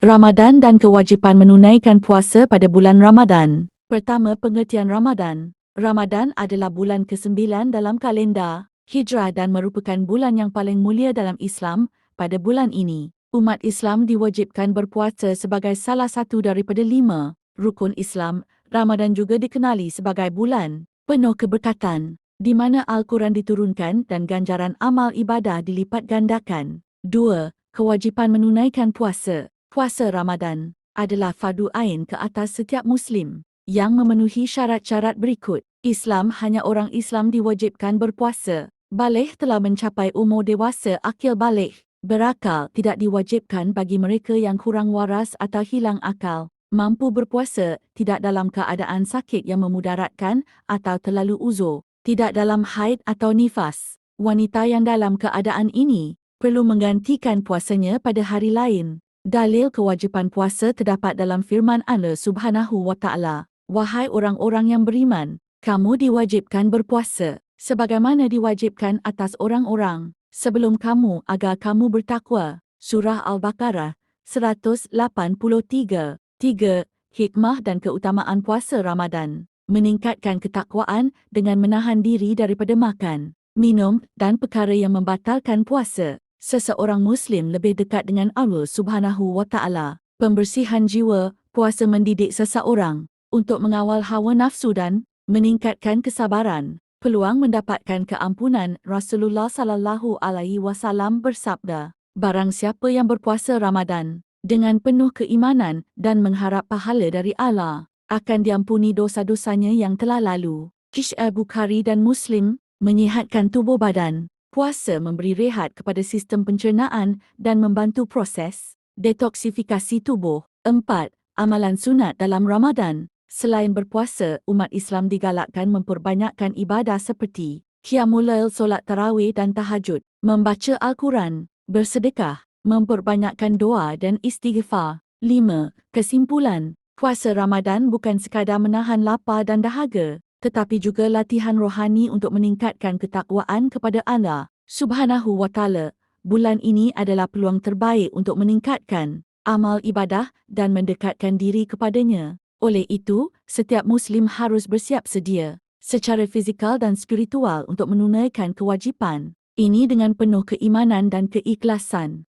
Ramadan dan kewajipan menunaikan puasa pada bulan Ramadan. Pertama, pengertian Ramadan. Ramadan adalah bulan ke-9 dalam kalender Hijrah dan merupakan bulan yang paling mulia dalam Islam. Pada bulan ini, umat Islam diwajibkan berpuasa sebagai salah satu daripada lima rukun Islam. Ramadan juga dikenali sebagai bulan penuh keberkatan, di mana Al-Quran diturunkan dan ganjaran amal ibadah dilipat gandakan. Dua, Kewajipan menunaikan puasa. Puasa Ramadan adalah fardu ain ke atas setiap Muslim yang memenuhi syarat-syarat berikut. Islam hanya orang Islam diwajibkan berpuasa. Balik telah mencapai umur dewasa akil balik. Berakal tidak diwajibkan bagi mereka yang kurang waras atau hilang akal. Mampu berpuasa tidak dalam keadaan sakit yang memudaratkan atau terlalu uzur. Tidak dalam haid atau nifas. Wanita yang dalam keadaan ini perlu menggantikan puasanya pada hari lain. Dalil kewajipan puasa terdapat dalam firman Allah Subhanahu wa taala, "Wahai orang-orang yang beriman, kamu diwajibkan berpuasa sebagaimana diwajibkan atas orang-orang sebelum kamu agar kamu bertakwa." Surah Al-Baqarah 183. 3. Hikmah dan keutamaan puasa Ramadan. Meningkatkan ketakwaan dengan menahan diri daripada makan, minum dan perkara yang membatalkan puasa seseorang Muslim lebih dekat dengan Allah Subhanahu wa Ta'ala. Pembersihan jiwa, puasa mendidik seseorang untuk mengawal hawa nafsu dan meningkatkan kesabaran. Peluang mendapatkan keampunan Rasulullah sallallahu alaihi wasallam bersabda, barang siapa yang berpuasa Ramadan dengan penuh keimanan dan mengharap pahala dari Allah, akan diampuni dosa-dosanya yang telah lalu. Kish Bukhari dan Muslim menyihatkan tubuh badan Puasa memberi rehat kepada sistem pencernaan dan membantu proses detoksifikasi tubuh. 4. Amalan sunat dalam Ramadan. Selain berpuasa, umat Islam digalakkan memperbanyakkan ibadah seperti Qiyamul Lail, solat tarawih dan tahajud, membaca Al-Quran, bersedekah, memperbanyakkan doa dan istighfar. 5. Kesimpulan, puasa Ramadan bukan sekadar menahan lapar dan dahaga, tetapi juga latihan rohani untuk meningkatkan ketakwaan kepada Allah Subhanahu wa taala. Bulan ini adalah peluang terbaik untuk meningkatkan amal ibadah dan mendekatkan diri kepadanya. Oleh itu, setiap muslim harus bersiap sedia secara fizikal dan spiritual untuk menunaikan kewajipan ini dengan penuh keimanan dan keikhlasan.